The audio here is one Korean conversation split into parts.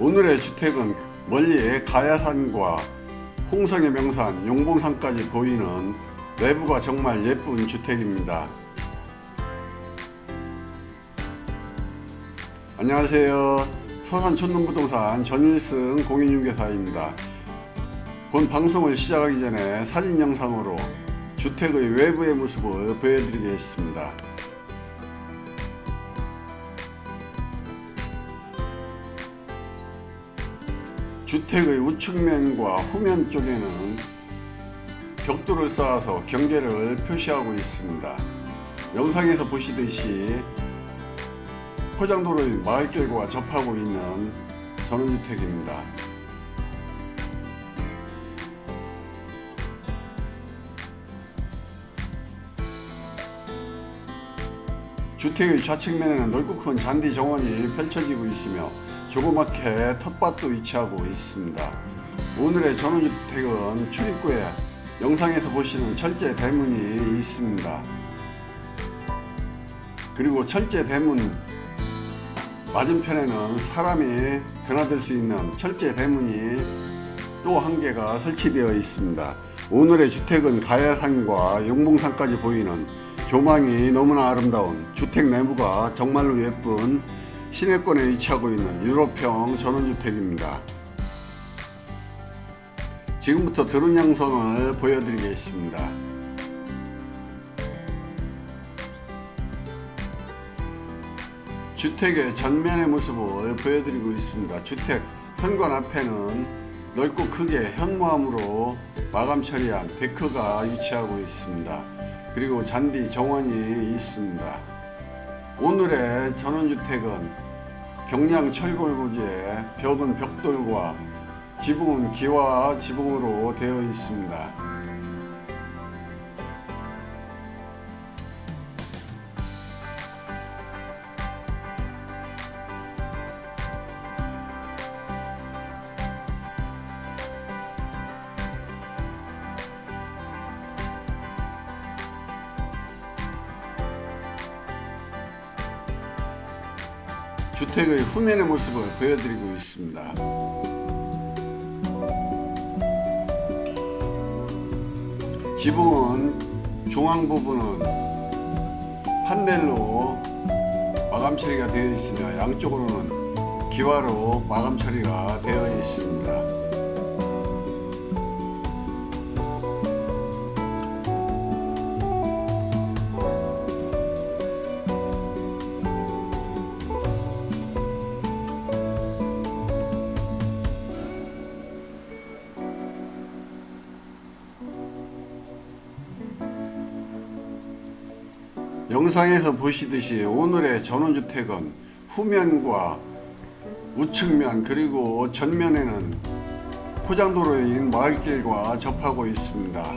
오늘의 주택은 멀리 가야산과 홍성의 명산 용봉산까지 보이는 내부가 정말 예쁜 주택입니다. 안녕하세요. 서산촌농부동산 전일승 공인중개사입니다. 본 방송을 시작하기 전에 사진 영상으로 주택의 외부의 모습을 보여드리겠습니다. 주택의 우측면과 후면 쪽에는 벽돌을 쌓아서 경계를 표시하고 있습니다. 영상에서 보시듯이 포장도로의 마을길과 접하고 있는 전원주택입니다. 주택의 좌측면에는 넓고 큰 잔디 정원이 펼쳐지고 있으며 조그맣게 텃밭도 위치하고 있습니다. 오늘의 전원주택은 출입구에 영상에서 보시는 철제 대문이 있습니다. 그리고 철제 대문 맞은편에는 사람이 드나들 수 있는 철제 대문이 또 한 개가 설치되어 있습니다. 오늘의 주택은 가야산과 용봉산까지 보이는 조망이 너무나 아름다운 주택 내부가 정말로 예쁜 시내권에 위치하고 있는 유럽형 전원주택입니다. 지금부터 드론 양성을 보여드리겠습니다. 주택의 전면의 모습을 보여드리고 있습니다. 주택 현관 앞에는 넓고 크게 현무암으로 마감 처리한 데크가 위치하고 있습니다. 그리고 잔디 정원이 있습니다. 오늘의 전원주택은 경량 철골 구조에 벽은 벽돌과 지붕은 기와 지붕으로 되어 있습니다. 주택의 후면의 모습을 보여드리고 있습니다. 지붕은 중앙 부분은 판넬로 마감 처리가 되어 있으며 양쪽으로는 기와로 마감 처리가 되어 있습니다. 영상에서 보시듯이 오늘의 전원주택은 후면과 우측면 그리고 전면에는 포장도로인 마을길과 접하고 있습니다.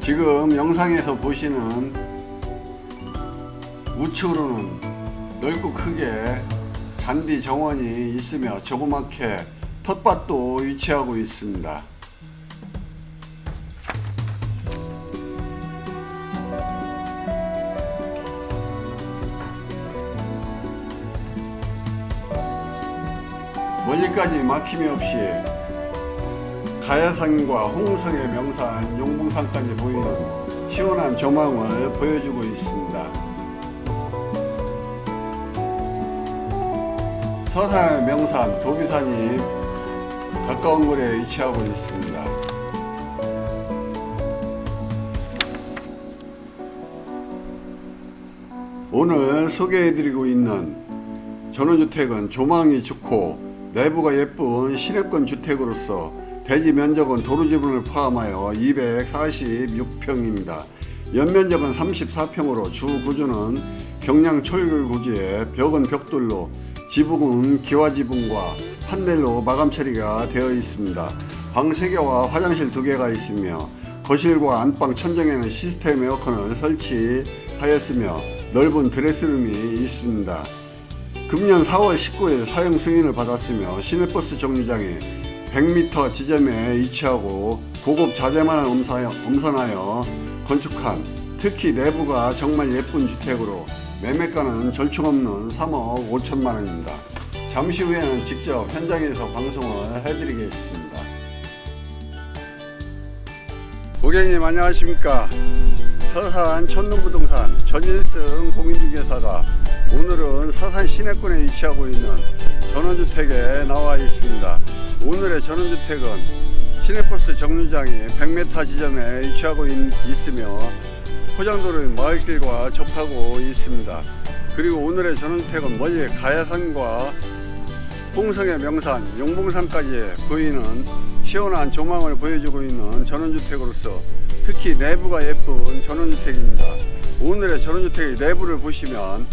지금 영상에서 보시는 우측으로는 넓고 크게 잔디 정원이 있으며 조그맣게 텃밭도 위치하고 있습니다. 멀리까지 막힘이 없이 가야산과 홍성의 명산 용봉산까지 보이는 시원한 조망을 보여주고 있습니다. 서산의 명산 도비산이 가까운 거리에 위치하고 있습니다. 오늘 소개해드리고 있는 전원주택은 조망이 좋고 내부가 예쁜 시내권 주택으로서 대지 면적은 도로 지분을 포함하여 246평입니다. 연면적은 34평으로 주 구조는 경량 철골 구조에 벽은 벽돌로 지붕은 기와 지붕과 판넬로 마감 처리가 되어 있습니다. 방 3개와 화장실 2개가 있으며 거실과 안방 천정에는 시스템 에어컨을 설치하였으며 넓은 드레스룸이 있습니다. 금년 4월 19일 사용 승인을 받았으며 시내버스 정류장에 100m 지점에 위치하고 고급 자재만을 엄선하여 건축한 특히 내부가 정말 예쁜 주택으로 매매가는 절충 없는 3억 5천만 원입니다. 잠시 후에는 직접 현장에서 방송을 해드리겠습니다. 고객님 안녕하십니까? 서산 천눈부동산 전일승 공인중개사가 오늘은 서산 시내권에 위치하고 있는 전원주택에 나와 있습니다. 오늘의 전원주택은 시내버스 정류장이 100m 지점에 위치하고 있, 있으며 포장도로의 마을길과 접하고 있습니다. 그리고 오늘의 전원주택은 멀리 가야산과 홍성의 명산, 용봉산까지 보이는 시원한 조망을 보여주고 있는 전원주택으로서 특히 내부가 예쁜 전원주택입니다. 오늘의 전원주택의 내부를 보시면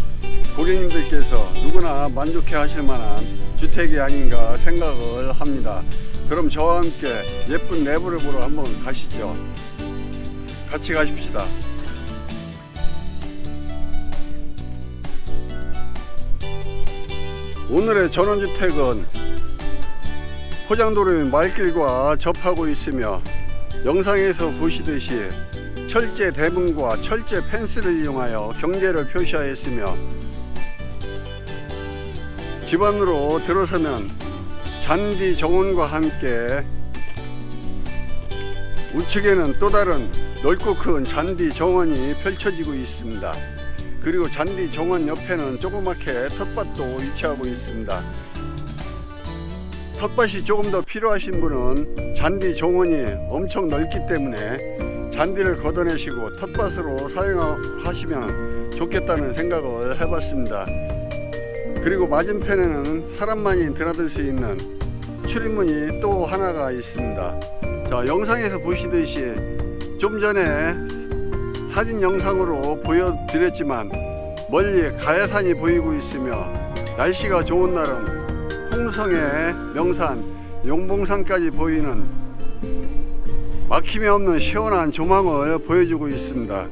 고객님들께서 누구나 만족해 하실 만한 주택이 아닌가 생각을 합니다. 그럼 저와 함께 예쁜 내부를 보러 한번 가시죠. 같이 가십시다. 오늘의 전원주택은 포장도로의 말길과 접하고 있으며 영상에서 보시듯이 철제 대문과 철제 펜스를 이용하여 경계를 표시하였으며 집 안으로 들어서면 잔디 정원과 함께 우측에는 또 다른 넓고 큰 잔디 정원이 펼쳐지고 있습니다. 그리고 잔디 정원 옆에는 조그맣게 텃밭도 위치하고 있습니다. 텃밭이 조금 더 필요하신 분은 잔디 정원이 엄청 넓기 때문에 잔디를 걷어내시고 텃밭으로 사용하시면 좋겠다는 생각을 해봤습니다. 그리고 맞은편에는 사람만이 드나들 수 있는 출입문이 또 하나가 있습니다. 자, 영상에서 보시듯이 좀 전에 사진 영상으로 보여드렸지만 멀리 가야산이 보이고 있으며 날씨가 좋은 날은 홍성의 명산 용봉산까지 보이는 막힘이 없는 시원한 조망을 보여주고 있습니다.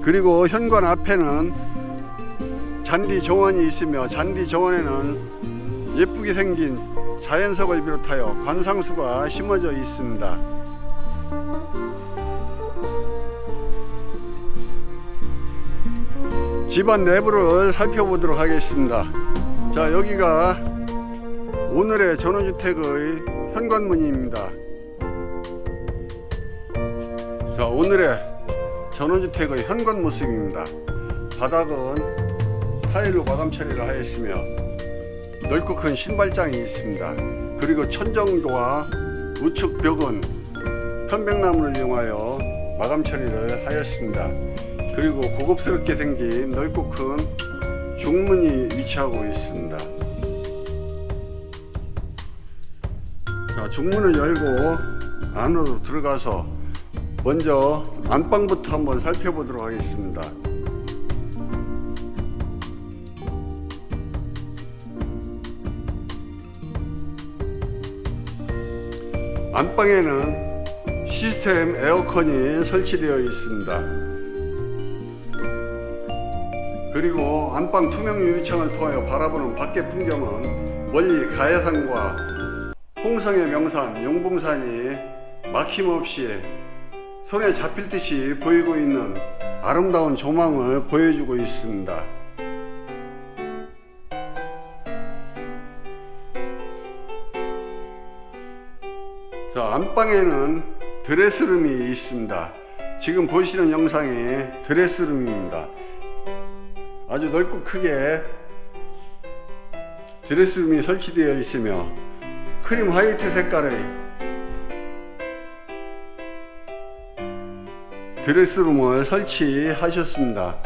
그리고 현관 앞에는 잔디 정원이 있으며 잔디 정원에는 예쁘게 생긴 자연석을 비롯하여 관상수가 심어져 있습니다. 집안 내부를 살펴보도록 하겠습니다. 자, 여기가 오늘의 전원주택의 현관문입니다. 자, 오늘의 전원주택의 현관 모습입니다. 바닥은 타일로 마감 처리를 하였으며 넓고 큰 신발장이 있습니다. 그리고 천정과 우측 벽은 편백나무를 이용하여 마감 처리를 하였습니다. 그리고 고급스럽게 생긴 넓고 큰 중문이 위치하고 있습니다. 자, 중문을 열고 안으로 들어가서 먼저 안방부터 한번 살펴보도록 하겠습니다. 안방에는 시스템 에어컨이 설치되어 있습니다. 그리고 안방 투명 유리창을 통하여 바라보는 밖의 풍경은 멀리 가야산과 홍성의 명산 용봉산이 막힘없이 손에 잡힐 듯이 보이고 있는 아름다운 조망을 보여주고 있습니다. 자, 안방에는 드레스룸이 있습니다. 지금 보시는 영상이 드레스룸입니다. 아주 넓고 크게 드레스룸이 설치되어 있으며 크림 화이트 색깔의 드레스룸을 설치하셨습니다.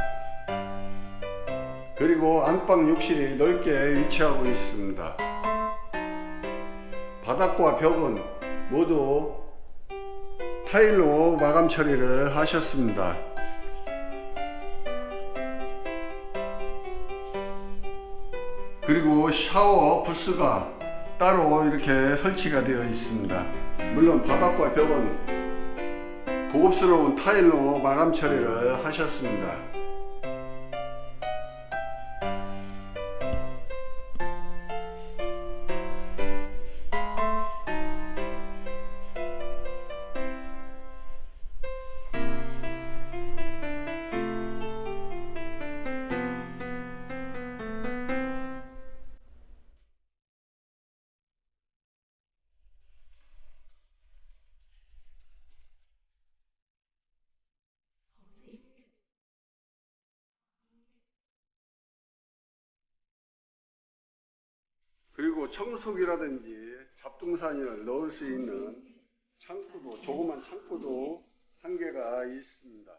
그리고 안방 욕실이 넓게 위치하고 있습니다. 바닥과 벽은 모두 타일로 마감 처리를 하셨습니다. 그리고 샤워 부스가 따로 이렇게 설치가 되어 있습니다. 물론 바닥과 벽은 고급스러운 타일로 마감 처리를 하셨습니다. 그리고 청소기라든지 잡동사니를 넣을 수 있는 창고도 조그만 창고도 한 개가 있습니다.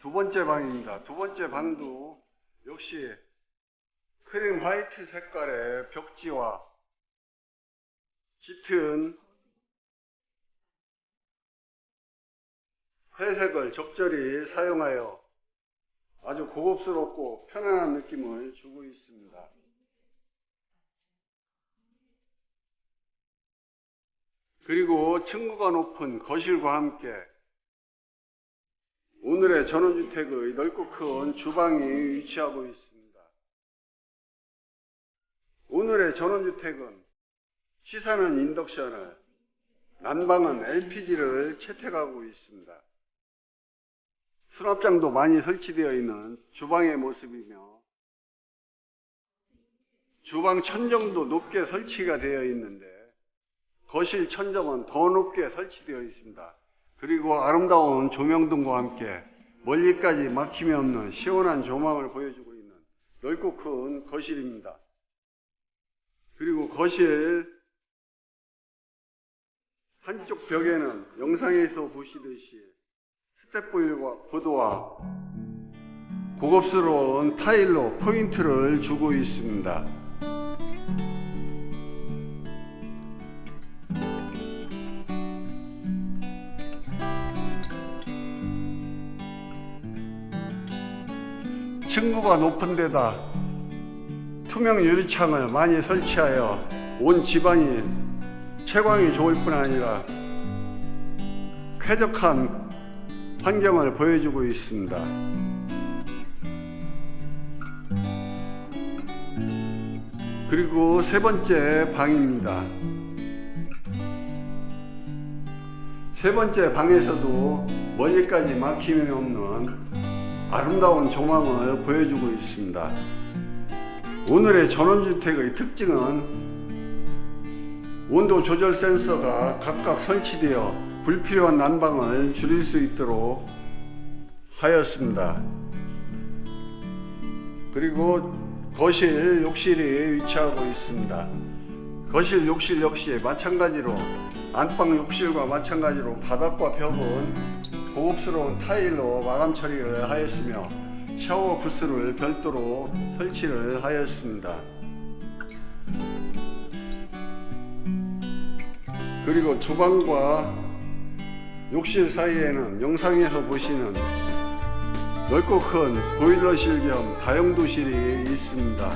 두 번째 방입니다. 두 번째 방도 역시 크림 화이트 색깔의 벽지와 짙은 회색을 적절히 사용하여 아주 고급스럽고 편안한 느낌을 주고 있습니다. 그리고 층고가 높은 거실과 함께 오늘의 전원주택의 넓고 큰 주방이 위치하고 있습니다. 오늘의 전원주택은 시사는 인덕션을, 난방은 LPG를 채택하고 있습니다. 수납장도 많이 설치되어 있는 주방의 모습이며 주방 천정도 높게 설치가 되어 있는데 거실 천정은 더 높게 설치되어 있습니다. 그리고 아름다운 조명등과 함께 멀리까지 막힘이 없는 시원한 조망을 보여주고 있는 넓고 큰 거실입니다. 그리고 거실 한쪽 벽에는 영상에서 보시듯이 스텝보일과 보드와 고급스러운 타일로 포인트를 주고 있습니다. 층고가 높은 데다 투명 유리창을 많이 설치하여 온 집안이 채광이 좋을 뿐 아니라 쾌적한 환경을 보여주고 있습니다. 그리고 세 번째 방입니다. 세 번째 방에서도 멀리까지 막힘이 없는 아름다운 조망을 보여주고 있습니다. 오늘의 전원주택의 특징은 온도 조절 센서가 각각 설치되어 불필요한 난방을 줄일 수 있도록 하였습니다. 그리고 거실, 욕실이 위치하고 있습니다. 거실, 욕실 역시 마찬가지로 안방 욕실과 마찬가지로 바닥과 벽은 고급스러운 타일로 마감 처리를 하였으며 샤워 부스를 별도로 설치를 하였습니다. 그리고 주방과 욕실 사이에는 영상에서 보시는 넓고 큰 보일러실 겸 다용도실이 있습니다.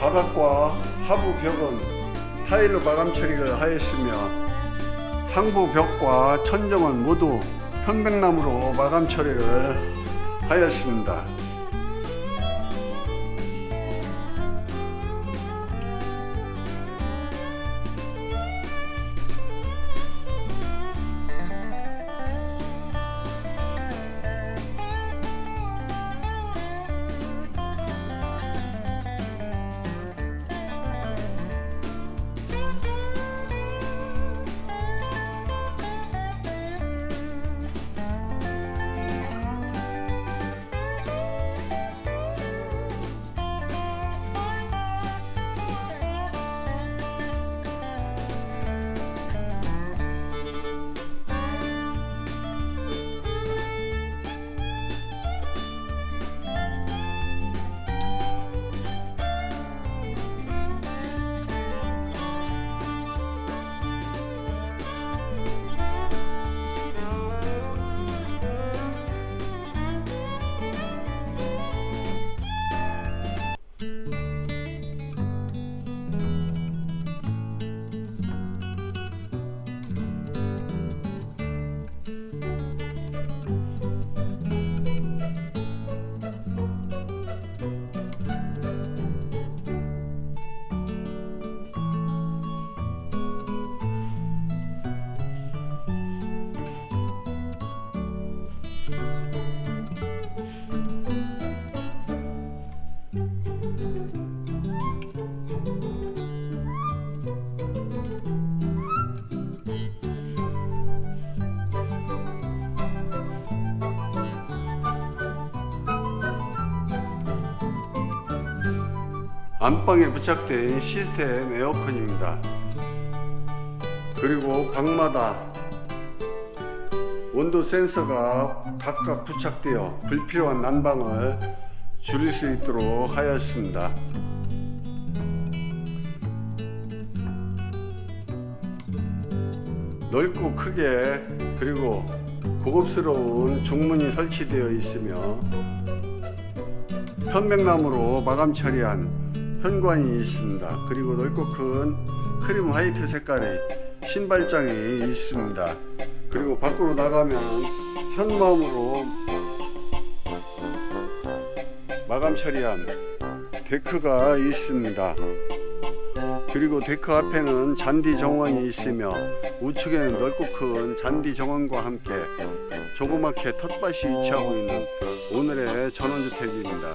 바닥과 하부 벽은 타일로 마감 처리를 하였으며 상부 벽과 천정은 모두 편백나무로 마감 처리를 하였습니다. 안방에 부착된 시스템 에어컨입니다. 그리고 방마다 온도 센서가 각각 부착되어 불필요한 난방을 줄일 수 있도록 하였습니다. 넓고 크게 그리고 고급스러운 중문이 설치되어 있으며 편백나무로 마감 처리한 현관이 있습니다. 그리고 넓고 큰 크림 화이트 색깔의 신발장이 있습니다. 그리고 밖으로 나가면 현마음으로 마감 처리한 데크가 있습니다. 그리고 데크 앞에는 잔디 정원이 있으며 우측에는 넓고 큰 잔디 정원과 함께 조그맣게 텃밭이 위치하고 있는 오늘의 전원주택입니다.